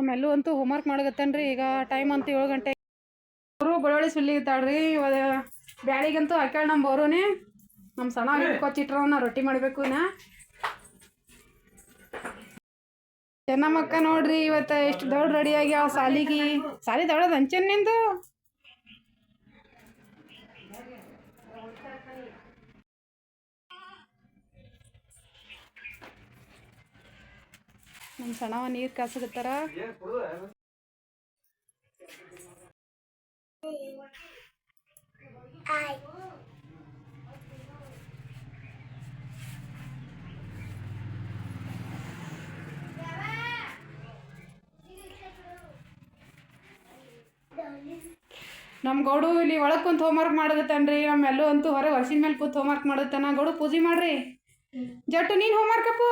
ಆಮೇಲೂ ಅಂತೂ ಹೋಮ್ವರ್ಕ್ ಮಾಡಕತ್ತೇನ್ರಿ. ಈಗ ಟೈಮ್ ಅಂತೂ ಏಳು ಗಂಟೆ ಅವರು ಬೆಳ್ಳುಳ್ಳಿ ಸುಲಿತಾಳ್ರಿ ಇವಾಗ ಬ್ಯಾಳಿಗಂತೂ ಹಾಕ್ಯಾಳ ನಮ್ಮ ಬೋರುನೇ. ನಮ್ಮ ಸಣ್ಣ ಕೊಚ್ಚಿಟ್ರವನ್ನ ರೊಟ್ಟಿ ಮಾಡಬೇಕು ನಾ ಚೆನ್ನಮ್ಮಕ್ಕ ನೋಡ್ರಿ. ಇವತ್ತು ಎಷ್ಟು ದೊಡ್ಡ ರೆಡಿಯಾಗಿ ಆಗ್ಯಾವ ಸಾಲಿಗೆ. ಸಾಲಿ ದೊಡ್ಡದು ಅಂಚನ್ ನಿಂದು? ನಮ್ಮ ಸಣ್ಣವ ನೀರು ಕಾಸಕತ್ತಾರ. ನಮ್ಮ ಗೌಡು ಇಲ್ಲಿ ಒಳಗೆ ಕುಂತು ಹೋಮ್ವರ್ಕ್ ನಮ್ಮ ಎಲ್ಲೂ ಅಂತೂ ಹೊರಗೆ ವರ್ಷಿನ ಮೇಲೆ ಕೂತ್ ಹೋಮ್ವರ್ಕ್ ಮಾಡತ್ತಾನ. ಗೌಡು ಪೂಜೆ ಮಾಡ್ರಿ. ಜಟ್ಟು ನೀನು ಹೋಮ್ವರ್ಕ್ ಅಪ್ಪು?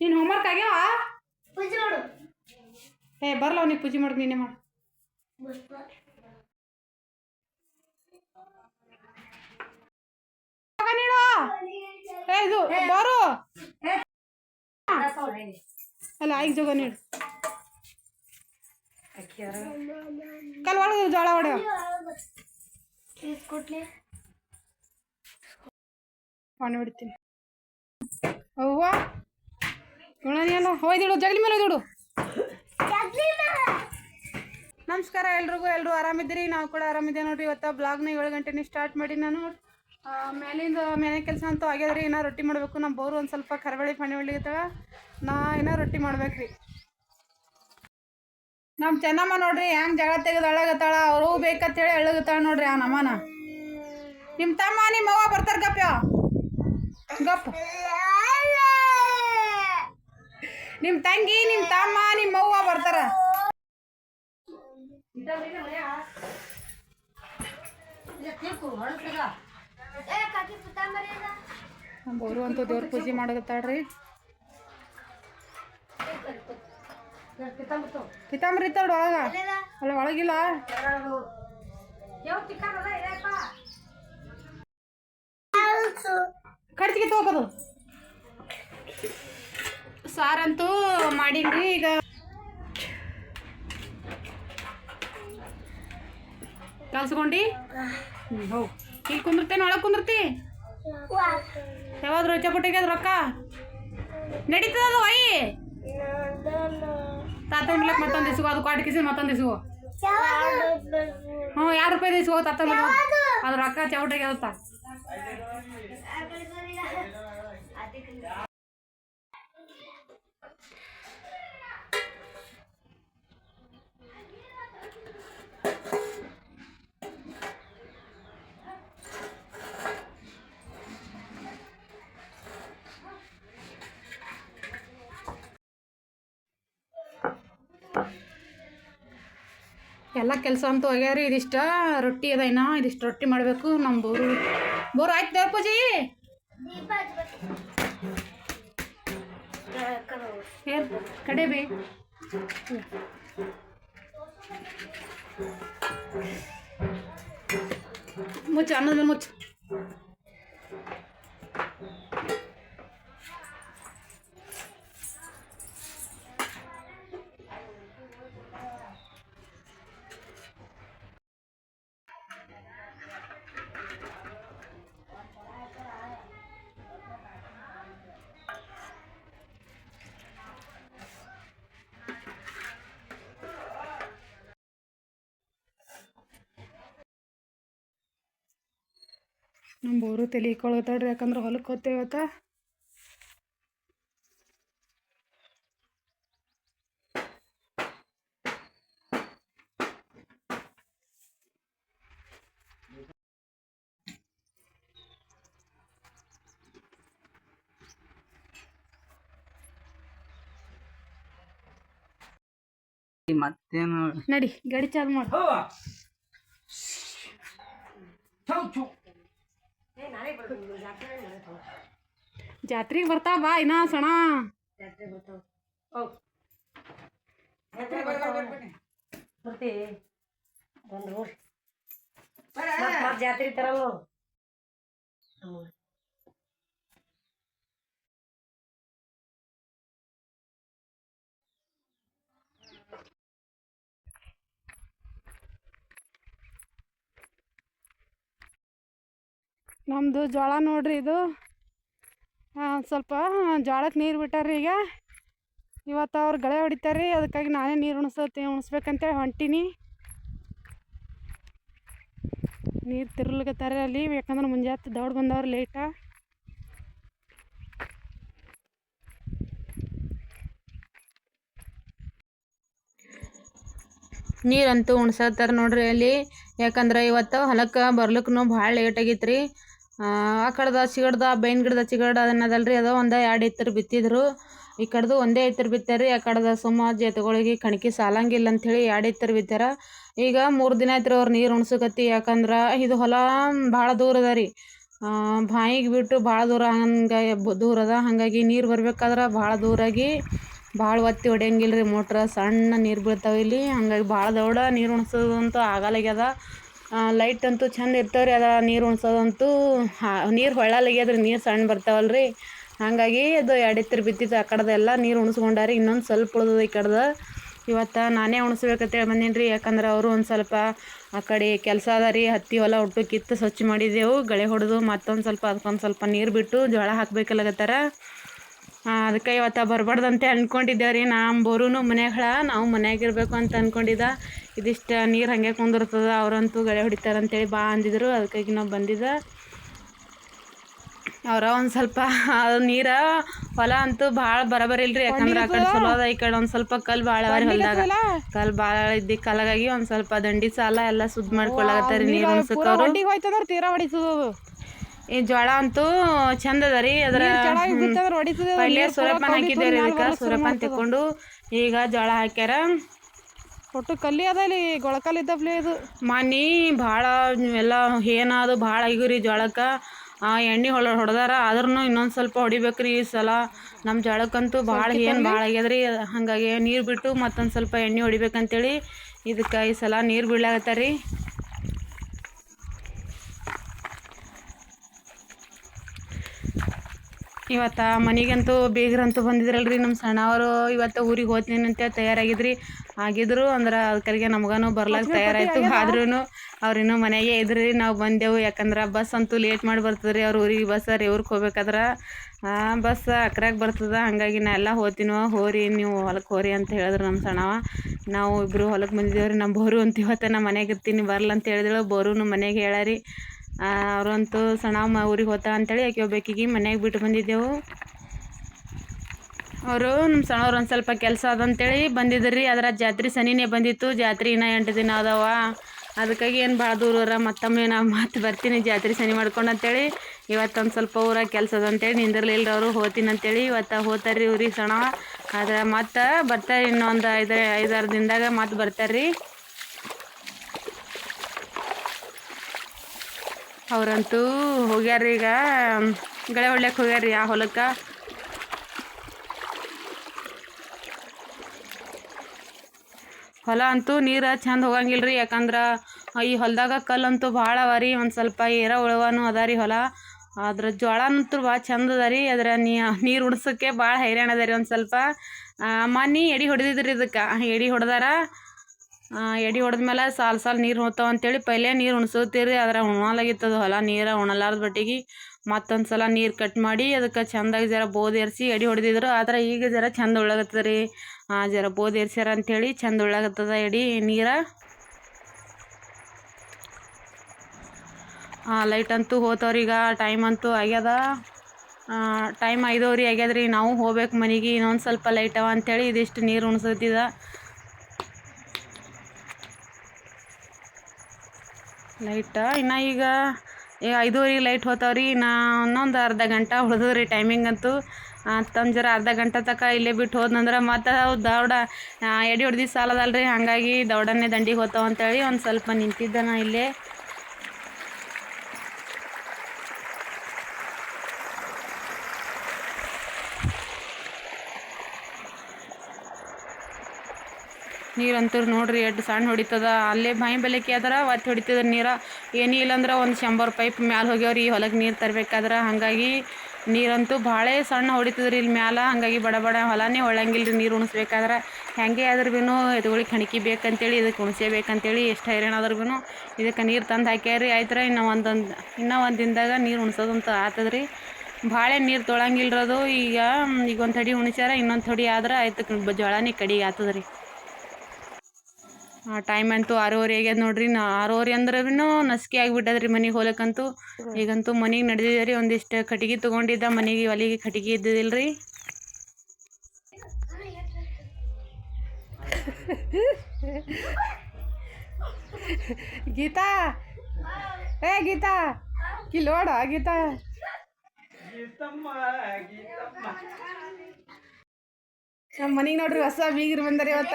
ನೀನು ಹೋಮ್ವರ್ಕ್ ಆಗ್ಯಾವ? ಪೂಜೆ ಮಾಡು. ಏ ಬರಲ್ಲ ಅವ್ನಿಗೆ ಪೂಜೆ ಮಾಡಿ ನೀನೇ ಮಾಡು. ಜಾಗ ನೀಡು ಏ ಇದು ಬಾರು. ಅಲ್ಲ ಐದು ಜೋಗ ನೀಡು ಕಲ್ ಒಳಗೆ ಜೋಳ ಹೊಡೆಯೋ. ಕೊಟ್ಲಿ ಪಾಣಿ ಹೊಡಿತೀನಿ ಅವ್ವ. ಗುಣನಿಯಲ್ಲ ಹೋಯ್ದಿಡು ಜಗಲಿ ಮೇಲೆ ಹೋಯ್ದಿಡು ನಮಸ್ಕಾರ ಎಲ್ರಿಗೂ ಎಲ್ಲರೂ ಆರಾಮಿದ್ದೀರಿ? ನಾವು ಕೂಡ ಆರಾಮಿದ್ದೇವೆ ನೋಡ್ರಿ. ಇವತ್ತು ಬ್ಲಾಗ್ನ ಏಳು ಗಂಟೆನೇ ಸ್ಟಾರ್ಟ್ ಮಾಡಿ ನಾನು. ಮೇಲಿಂದ ಮನೆ ಕೆಲಸ ಅಂತೂ ಆಗ್ಯದ್ರಿ. ಇನ್ನೂ ರೊಟ್ಟಿ ಮಾಡಬೇಕು. ನಮ್ಮ ಬೋರು ಒಂದು ಸ್ವಲ್ಪ ಕರವಳಿ ಪಣಿ ಹೊಳಿಗತ್ತವ ನಾ ಇನ್ನೂ ರೊಟ್ಟಿ ಮಾಡ್ಬೇಕ್ರಿ. ನಮ್ಮ ಚೆನ್ನಮ್ಮ ನೋಡ್ರಿ ಹೆಂಗೆ ಜಗಳ ತೆಗೆದು ಅಳಗತ್ತಾಳ. ಅವರು ಬೇಕಂತ ಹೇಳಿ ಅಳಗತ್ತಾಳ ನೋಡ್ರಿ ಆ ನಮ್ಮನ. ನಿಮ್ಮ ತಮ್ಮ ನಿಮ್ಮ ಅವ್ವ ಬರ್ತಾರ ಗಪ್ಪ. ಗಪ್ ನಿಮ್ಮ ತಂಗಿ ನಿಮ್ಮ ತಮ್ಮ, ನಿಮ್ಮ ಅವ್ವ ಬರ್ತಾರ. ಬೋರು ಅಂತೂ ದೇವ್ರ ಪೂಜೆ ಮಾಡಕತ್ತಾಳ್ರಿ ಪಿತಾಂಬ್ರಿ ಇತ್ತಾಳ ಒಳಗ. ಅಲ್ಲ, ಒಳಗಿಲ್ಲ. ತಗೋದು ಸಾರಂತೂ ಮಾಡೀನ್ರಿ ಈಗ ಕಲ್ಸ್ಕೊಂಡಿ ಹ್ಞೂ ಹೋಗಿ ಈಗ ಕುಂದಿರ್ತೇನೆ ಒಳಗೆ ಕುಂದಿರ್ತಿ ಯಾವಾದ್ರು ಚಪಟಿಗೆ ರೊಕ್ಕ ನಡೀತದ ಅದು ಅಯ್ಯಿ ತಾತ ಮಿಲಕ್ ಮತ್ತೊಂದು ಇಸುಗು ಅದು ಕಾಟ್ ಕಿಸಿ ಮತ್ತೊಂದು ಇಸುಗು ಹ್ಞೂ ಎರಡು ರೂಪಾಯಿ ಇಸುಗು ತಾತ ಮಿಲಕ್ ಅದು ರೊಕ್ಕ ಚೌಟಿಗೆ ಅದತ್ತ ಎಲ್ಲ ಕೆಲಸ ಅಂತೂ ಆಗ್ಯಾರಿ ಇದಿಷ್ಟ ರೊಟ್ಟಿ ಅದ ಇದಿಷ್ಟು ರೊಟ್ಟಿ ಮಾಡಬೇಕು ನಮ್ಮ ಬೋರು. ಬೋರು ಆಯ್ತು ದೇವ್ರ ಪೂಜೆ? ಏನ್, ಕಡೆ ಬಿ. ಮುಚ್ಚ ಅನ್ನದ ಮುಚ್ಚು. ನಮ್ಮ ಬೋರು ತಲೆ ಇಕ್ಕೊಳ್ತಾಳ್ರಿ ಯಾಕಂದ್ರೆ ಹೊಲಕ್ಕೆ ಹೋಗ್ತೇವತ್ತ ಮತ್ತೇನು? ನಡಿ ಗಾಡಿ ಚಾಲು ಮಾಡು. ಜಾತ್ರೆಗೆ ಬರ್ತಾವ ಬಾ ಇನ್ನ ಸಣ. ಜಾತ್ರೆ ತರಲ್ಲ. ನಮ್ಮದು ಜೋಳ ನೋಡ್ರಿ ಇದು. ಸ್ವಲ್ಪ ಜೋಳಕ್ಕೆ ನೀರು ಬಿಟ್ಟಾರ್ರಿ ಈಗ. ಇವತ್ತು ಅವ್ರು ಗಳೆ ಹೊಡಿತಾರೆ ಅದಕ್ಕಾಗಿ ನಾನೇ ನೀರು ಉಣಿಸತ್ತೆ ಉಣಿಸ್ಬೇಕಂತೇಳಿ ಹೊಂಟೀನಿ. ನೀರು ತಿರ್ಲಿಕತ್ತಾರೆ ಅಲ್ಲಿ, ಯಾಕಂದ್ರೆ ಮುಂಜಾನೆ ದೌಡ್ ಬಂದವ್ರು ಲೇಟ ನೀರಂತೂ ಉಣ್ಸತ್ತಾರ ನೋಡ್ರಿ ಅಲ್ಲಿ. ಯಾಕಂದ್ರೆ ಇವತ್ತು ಹೊಲಕ್ಕೆ ಬರ್ಲಿಕ್ಕೂ ಭಾಳ ಲೇಟ್ ಆಗಿತ್ತು ರೀ ಆ ಕಡ್ದ ಚಿಗಡ್ದ ಬೇವಿನ ಗಿಡದ ಚಿಗಡ ಅದನ್ನದಲ್ರಿ ಅದು ಒಂದು ಎರಡು ಎತ್ತರ ಬಿತ್ತಿದ್ರು. ಈ ಕಡ್ದು ಒಂದೇ ಎತ್ತರ ಬಿತ್ತಾರಿ ಆ ಕಡ್ದ ಸುಮ್ಮ ಜೇತುಗಳಿಗೆ ಕಣಕಿ ಸಾಲಂಗಿಲ್ಲ ಅಂಥೇಳಿ ಎರಡು ಎತ್ತರ ಬಿತ್ತಾರ. ಈಗ ಮೂರು ದಿನ ಆಯ್ತು ಅವ್ರು ನೀರು ಉಣ್ಸಕತ್ತಿ, ಯಾಕಂದ್ರೆ ಇದು ಹೊಲ ಭಾಳ ದೂರ ಅದ ರೀ. ಬಾಯಿಗೆ ಬಿಟ್ಟು ಭಾಳ ದೂರ ಹಂಗೆ ದೂರ ಅದ. ಹಾಗಾಗಿ ನೀರು ಬರ್ಬೇಕಾದ್ರೆ ಭಾಳ ದೂರಾಗಿ ಭಾಳ ಒತ್ತಿ ಹೊಡೆಯಂಗಿಲ್ಲ ರೀ ಮೋಟ್ರ್, ಸಣ್ಣ ನೀರು ಬೀಳ್ತಾವೆ ಇಲ್ಲಿ. ಹಂಗಾಗಿ ಭಾಳ ದೌಡ ನೀರು ಉಣ್ಸೋದಂತೂ ಆಗಲಾಗ್ಯದ ಲೈಟ್ ಅಂತೂ ಚಂದ ಇರ್ತಾವೆ ರೀ ಅದ ನೀರು ಉಣ್ಸೋದಂತೂ ನೀರು ಹೊಳ್ಳಲಾಗ್ಯದ ರೀ ನೀರು ಸಣ್ಣ ಬರ್ತಾವಲ್ಲ ರೀ ಹಾಗಾಗಿ ಅದು ಎರಡು ಎತ್ತಿರ ಬಿತ್ತಿತ್ತು ಆ ಕಡೆದೆಲ್ಲ ನೀರು ಉಣಿಸ್ಕೊಂಡಾರಿ, ಇನ್ನೊಂದು ಸ್ವಲ್ಪ ಉಳ್ದದ ಈ ಕಡೆದ. ಇವತ್ತು ನಾನೇ ಉಣಿಸ್ಬೇಕಂತೇಳಿ ಬಂದೀನಿ ರೀ ಯಾಕಂದ್ರೆ ಅವರು ಒಂದು ಸ್ವಲ್ಪ ಆ ಕಡೆ ಕೆಲಸ ಅದ ರೀ, ಹತ್ತಿ ಹೊಲ ಒಟ್ಟು ಕಿತ್ತು ಸ್ವಚ್ಛ ಮಾಡಿದೆವು ಗಳೆ ಹೊಡೆದು ಮತ್ತೊಂದು ಸ್ವಲ್ಪ, ಅದಕ್ಕೊಂದು ಸ್ವಲ್ಪ ನೀರು ಬಿಟ್ಟು ಜೋಳ ಹಾಕ್ಬೇಕಲ್ಲಗತ್ತಾರ. ಅದಕ್ಕೆ ಇವತ್ತು ಬರಬಾರ್ದಂತೆ ಅಂದ್ಕೊಂಡಿದ್ದೇವೆ ರೀ ನಮ್ಮ ಬೋರುನು ಮನೆಗಳ ನಾವು ಮನ್ಯಾಗ ಇರಬೇಕು ಅಂತ ಅಂದ್ಕೊಂಡಿದ್ದ ಇದಿಷ್ಟು ನೀರು ಹಾಗೆ ಕುಂದಿರ್ತದ ಅವರಂತೂ ಗಳೆ ಹೊಡಿತಾರೆ ಅಂತೇಳಿ ಬಾ ಅಂದಿದ್ರು. ಅದಕ್ಕಾಗಿ ನಾವು ಬಂದಿದ್ದ. ಅವ್ರ ಒಂದು ಸ್ವಲ್ಪ ನೀರ ಹೊಲ ಅಂತೂ ಭಾಳ ಬರಬರಿ ಇಲ್ರಿ. ಯಾಕಂದ್ರೆ ಆ ಕಡೆ ಚಲೋ ಅದ ಈ ಕಡೆ ಒಂದು ಸ್ವಲ್ಪ ಕಲ್ಲು ಭಾಳ ಅವರಿ ಹೊಲದಾಗ. ಕಲ್ಲು ಭಾಳ ಇದ್ದಿ ಕಲ್ಲಾಗಿ ಒಂದು ಸ್ವಲ್ಪ ದಂಡಿ ಸಾಲ ಎಲ್ಲ ಸುದ್ದ ಮಾಡ್ಕೊಳ್ಳಾಗತ್ತಾರ ನೀರು ಉಣ್ಸಕ್ಕೆ ಅವರು. ತೀರಾ ಈ ಜ್ವಾಳ ಅಂತೂ ಚಂದ ಅದ ರೀ ಅದ್ರ ಪಲ್ಯ ಸೂರಪ್ಪನ ಹಾಕಿದ್ದೇವೆ ಅದಕ್ಕೆ ಸೂರ್ಯಪಾನ ತೆಕ್ಕೊಂಡು ಈಗ ಜ್ವಾಳ ಹಾಕ್ಯಾರ. ಒಟ್ಟು ಕಲ್ಲಿ ಅದ ಇಲ್ಲಿ ಗೊಳಕಲ್ ಇದ್ದಪ್ಲೆ ಇದು. ಮನಿ ಭಾಳ ಎಲ್ಲ ಏನಾದ್ರು ಭಾಳ ಆಗಿವ್ರಿ ಆ ಎಣ್ಣೆ ಹೊಳ ಹೊಡೆದಾರ ಆದ್ರೂ ಇನ್ನೊಂದು ಸ್ವಲ್ಪ ಹೊಡಿಬೇಕ್ರಿ ಈ ಸಲ. ನಮ್ಮ ಜೋಳಕ್ಕಂತೂ ಭಾಳ ಏನು ಭಾಳ ಆಗ್ಯದ್ರಿ ಹಾಗಾಗಿ ನೀರು ಬಿಟ್ಟು ಮತ್ತೊಂದು ಸ್ವಲ್ಪ ಎಣ್ಣೆ ಹೊಡಿಬೇಕಂತೇಳಿ ಇದಕ್ಕೆ ಈ ಸಲ ನೀರು ಬೀಳಾಗತ್ತಾರ ಇವತ್ತು ಮನೆಗಂತೂ ಬಂದಿದ್ರಲ್ಲ ಬಂದಿದ್ರಲ್ರಿ ನಮ್ಮ ಸಣ್ಣವರು ಇವತ್ತು ಊರಿಗೆ ಹೋಗ್ತೀನಿ ಅಂತ ತಯಾರಾಗಿದ್ರಿ. ಆಗಿದ್ರು ಅಂದ್ರೆ ಅದಕ್ಕೆ ನಮಗನು ಬರ್ಲಾಕ ತಯಾರಾಯ್ತು. ಆದ್ರೂ ಅವ್ರಿನ್ನೂ ಮನೆಗೆ ಇದ್ರಿ ನಾವು ಬಂದೆವು. ಯಾಕಂದ್ರೆ ಬಸ್ ಅಂತೂ ಲೇಟ್ ಮಾಡಿ ಬರ್ತದ್ರಿ. ಅವ್ರ ಊರಿಗೆ ಬಸ್ ರೀ ಊರಿಗೆ ಹೋಗ್ಬೇಕಾದ್ರೆ ಬಸ್ ಅಕ್ರಾಗ ಬರ್ತದೆ. ಹಾಗಾಗಿ ನಾ ಎಲ್ಲ ಹೋಗ್ತೀನೋ ಹೋರಿ ನೀವು ಹೊಲಕ್ಕೆ ಹೋರಿ ಅಂತ ಹೇಳಿದ್ರು ನಮ್ಮ ಸಣ್ಣವ. ನಾವು ಇಬ್ಬರು ಹೊಲಕ್ಕೆ ಬಂದಿದ್ದೇವ್ರಿ ನಮ್ಮ ಬೋರು ಅಂತ ಇವತ್ತು ನಮ್ಮ ಮನೆಗೆ ಇರ್ತೀನಿ ಬರ್ಲಂತ ಅಂತ ಹೇಳಿದಳು ಬೋರುನು ಮನೆಗೆ ಹೇಳಾರಿ. ಅವರಂತೂ ಸಣ್ಣ ಊರಿಗೆ ಹೋತ ಅಂತೇಳಿ ಆಕೆ ಒಬ್ಬಾಕಿಗೆ ಮನೆಗೆ ಬಿಟ್ಟು ಬಂದಿದ್ದೆವು. ಅವರು ನಮ್ಮ ಸಣ್ಣವ್ರು ಒಂದು ಸ್ವಲ್ಪ ಕೆಲಸ ಅದಂತೇಳಿ ಬಂದಿದ್ರಿ ಅದರ ಜಾತ್ರೆ ಸನಿನೇ ಬಂದಿತ್ತು, ಜಾತ್ರೆ ಇನ್ನೂ ಎಂಟು ದಿನ ಅದಾವ. ಅದಕ್ಕಾಗಿ ಏನು ಭಾಳ ದೂರ ಅರ ಮತ್ತೊಮ್ಮೆ ನಾವು ಮತ್ತೆ ಬರ್ತೀನಿ ಜಾತ್ರೆ ಸನಿ ಮಾಡ್ಕೊಂಡು ಅಂತೇಳಿ. ಇವತ್ತೊಂದು ಸ್ವಲ್ಪ ಊರ ಕೆಲಸ ಅದ ಅಂತೇಳಿ ನಿಂದಿರ್ಲಿಲ್ಲ ಅವರು ಹೋತೀನಿ ಅಂತೇಳಿ. ಇವತ್ತು ಹೋತಾರೆ ರೀ ಊರಿಗೆ ಸಣ್ಣ ಆದ್ರೆ ಮತ್ತೆ ಬರ್ತಾರೆ ಇನ್ನೊಂದು ಐದು, ಐದಾರು ದಿನದಾಗ ಮತ್ತೆ ಬರ್ತಾರೆ ಅವರಂತೂ ಹೋಗ್ಯಾರ ಈಗ. ಗಳೆ ಹೊಳ್ಯಕ್ಕೆ ಹೋಗ್ಯಾರ ಆ ಹೊಲಕ್ಕೆ. ಹೊಲ ಅಂತೂ ನೀರು ಚಂದ ಹೋಗಂಗಿಲ್ಲ ರೀ ಯಾಕಂದ್ರೆ ಈ ಹೊಲದಾಗ ಕಲ್ಲಂತೂ ಭಾಳ ಅವ ರೀ, ಒಂದು ಸ್ವಲ್ಪ ಏರ ಉಳವನು ಅದ ರೀ ಹೊಲ. ಅದ್ರ ಜೋಳ ಅಂತೂ ಭಾಳ ಚಂದ ಅದ ರೀ, ಅದ್ರ ನೀರು ಉಡ್ಸೋಕ್ಕೆ ಭಾಳ ಹೈರಾಣ ಅದ ರೀ ಒಂದು ಸ್ವಲ್ಪ. ಮನೆ ಎಡಿ ಹೊಡೆದಿದ್ರಿ ಇದಕ್ಕೆ, ಎಡಿ ಹೊಡೆದಾರ. ಎಡಿ ಹೊಡೆದ್ಮೇಲೆ ಸಾಲು ಸಾಲು ನೀರು ಹೋಗ್ತಾವ ಅಂತೇಳಿ ಪೈಲೆ ನೀರು ಉಣ್ಸೋತೀರಿ ಅದ್ರ ಉಣಲಾಗಿತ್ತದ ಹೊಲ, ನೀರು ಉಣಲಾರ್ದ ಬಟ್ಟಿಗೆ. ಮತ್ತೊಂದು ಸಲ ನೀರು ಕಟ್ ಮಾಡಿ ಅದಕ್ಕೆ ಚಂದಾಗಿ ಜರ ಬೋದ್ ಏರಿಸಿ ಎಡಿ ಹೊಡೆದಿದ್ರು, ಆದ್ರೆ ಈಗ ಜರ ಚಂದ ಉಳ್ಳಾಗತ್ತದ ರೀ ಜರ ಬೋದ್ ಏರ್ಸ್ಯಾರ ಅಂಥೇಳಿ ಚಂದ ಉಳ್ಳಾಗತ್ತದ ಎಡಿ ನೀರು. ಲೈಟ್ ಅಂತೂ ಹೋತವ್ರಿ ಈಗ ಟೈಮ್ ಅಂತೂ ಆಗ್ಯದ. ಟೈಮ್ ಐದವ್ರಿ ಆಗ್ಯದ್ರಿ, ನಾವು ಹೋಗ್ಬೇಕು ಮನೆಗೆ ಇನ್ನೊಂದು ಸ್ವಲ್ಪ ಲೈಟ್ ಅವ ಅಂಥೇಳಿ ಇದಿಷ್ಟು ನೀರು ಉಣ್ಸತ್ತಿದ ಲೈಟ್ ಇನ್ನು ಈಗ ಈಗ ಐದೂವರೆಗೆ ಲೈಟ್ ಹೋತಾವ್ರಿ. ನಾ ಇನ್ನೊಂದು ಅರ್ಧ ಗಂಟೆ ಉಳ್ದದ್ರಿ ಟೈಮಿಂಗ್ ಅಂತೂ. ತಮ್ಮ ಜರ ಅರ್ಧ ಗಂಟೆ ತನಕ ಇಲ್ಲೇ ಬಿಟ್ಟು ಹೋದ್ನಂದ್ರೆ ಮತ್ತೆ ಅವು ದೌಡ ಎಡಿ ಹೊಡ್ದು ಸಾಲದಲ್ರಿ. ಹಾಗಾಗಿ ದೌಡನ್ನೇ ದಂಡಿಗೆ ಹೋತಾವ ಅಂತೇಳಿ ಒಂದು ಸ್ವಲ್ಪ ನಿಂತಿದ್ದೆ ನಾ ಇಲ್ಲೇ. ನೀರಂತೂ ನೋಡ್ರಿ, ಎಷ್ಟು ಸಣ್ಣ ಹೊಡಿತದ. ಅಲ್ಲೇ ಬಾಯಿ ಬೆಲೆಕ್ಕೆ ಆದ್ರೆ ಒತ್ತಿ ಹೊಡಿತದ ನೀರು. ಏನೇ ಇಲ್ಲಂದ್ರೆ ಒಂದು ಶಂಬರ್ ಪೈಪ್ ಮ್ಯಾಲೆ ಹೋಗ್ಯಾವ್ರಿ, ಈ ಹೊಲಕ್ಕೆ ನೀರು ತರಬೇಕಾದ್ರೆ. ಹಾಗಾಗಿ ನೀರಂತೂ ಭಾಳ ಸಣ್ಣ ಹೊಡಿತದ್ರಿ ಇಲ್ಲಿ ಮ್ಯಾಲ. ಹಾಗಾಗಿ ಬಡ ಬಡ ಹೊಲನೇ ಒಳ್ಳಂಗಿಲ್ಲ ರೀ ನೀರು ಉಣಿಸ್ಬೇಕಾದ್ರೆ. ಹೆಂಗೆ ಆದ್ರೂ ಭೀ ಎದುಗಳಿಗೆ ಕಣಕಿ ಬೇಕಂತೇಳಿ ಇದಕ್ಕೆ ಉಣಿಸೇಬೇಕಂತೇಳಿ ಎಷ್ಟು ಹೈರಾಣ ಆದ್ರೂ ಇದಕ್ಕೆ ನೀರು ತಂದು ಹಾಕ್ಯಾರಿ. ಆಯ್ತು ರೀ ಇನ್ನೂ ಒಂದೊಂದು, ಇನ್ನೂ ಒಂದು ದಿನದಾಗ ನೀರು ಉಣ್ಸೋದಂತ ಆತದ್ರಿ. ಭಾಳ ನೀರು ತೊಳಂಗಿಲ್ರದು. ಈಗ ಈಗ ಒಂದು ಥಡಿ ಉಣಿಸ್ಯಾರ, ಇನ್ನೊಂದು ತಡಿ ಆದ್ರೆ ಆಯ್ತು ಜೋಳನೇ ಕಡಿಗೆ ಆತದ್ರಿ. ಟೈಮ್ ಅಂತೂ ಆರೂವರೆ ಆಗ್ಯದ ನೋಡ್ರಿ. ನಾ ಆರೂವರೆ ಅಂದ್ರೆ ನಸ್ಕಿ ಆಗಿಬಿಟ್ಟದ್ರಿ ಮನೆಗೆ ಹೋಲಕ್ಕಂತೂ. ಈಗಂತೂ ಮನೆಗೆ ನಡೆದಿದೆ ರೀ ಒಂದಿಷ್ಟು ಕಟ್ಟಿಗೆ ತೊಗೊಂಡಿದ್ದ ಮನೆಗೆ ಒಲಿಗೆ ಕಟ್ಟಿಗೆ ಇದ್ದಿದ್ದಿಲ್ಲ ರೀ ಗೀತಾ! ಏ ಗೀತಾ! ಕಿಲೋಡ ಗೀತಾ! ನಮ್ಮ ಮನೆಗೆ ನೋಡ್ರಿ ಹೊಸ ಬೀಗರು ಬಂದಾರ ಇವತ್ತ.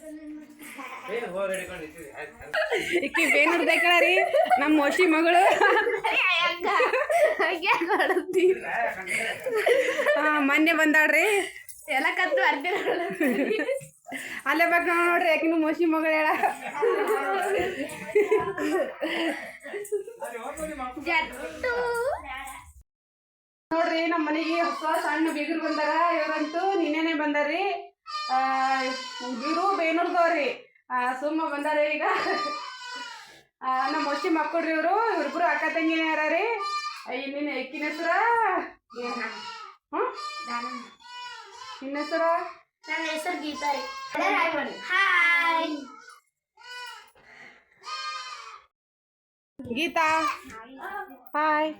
ಇಕ್ಕಿ ಬೇನ್ ಹಿಡ್ದೈಕಳ ರೀ? ನಮ್ಮ ಮೋಶಿ ಮಗಳು. ಹಾ, ಮೊನ್ನೆ ಬಂದಾಡ್ರಿ ಎಲ್ಲ ಕತ್ತು ಅರ್ಧ ಅಲ್ಲೇ ಬೇಕು ನೋಡ್ರಿ ಯಾಕಿನ್ನು ಮೋಶಿ ಮಗಳು ಹೇಳ? ನೋಡ್ರಿ ನಮ್ಮ ಮನೆಗೆ ಹೊಸ ಸಣ್ಣ ಬೀಗರು ಬಂದಾರ. ಇವರಂತೂ ನಿನ್ನೆನೆ ಬಂದಾರಿ. ಇವ್ರು ಬೇನೂರ್ದವ್ರಿ. ಸುಮ್ಮ ಬಂದಾರ ಈಗ. ನಮ್ಮ ಮೊಸಿ ಮಕ್ಕಳ್ರಿ ಇವರು. ಇವ್ರಿಬ್ರು ಅಕ್ಕ ತಂಗಿನೇ ಯಾರ ರೀ ನಿನ್ನ ಎಕ್ಕಿನ ಹೆಸರ? ಹ್ಞೂ ನಿನ್ನ ಹೆಸರ? ನನ್ನ ಹೆಸರು ಗೀತಾ ರೀ. ಹಾಯ್ ಗೀತಾ. ಹಾಯ್. ಹಾಯ್.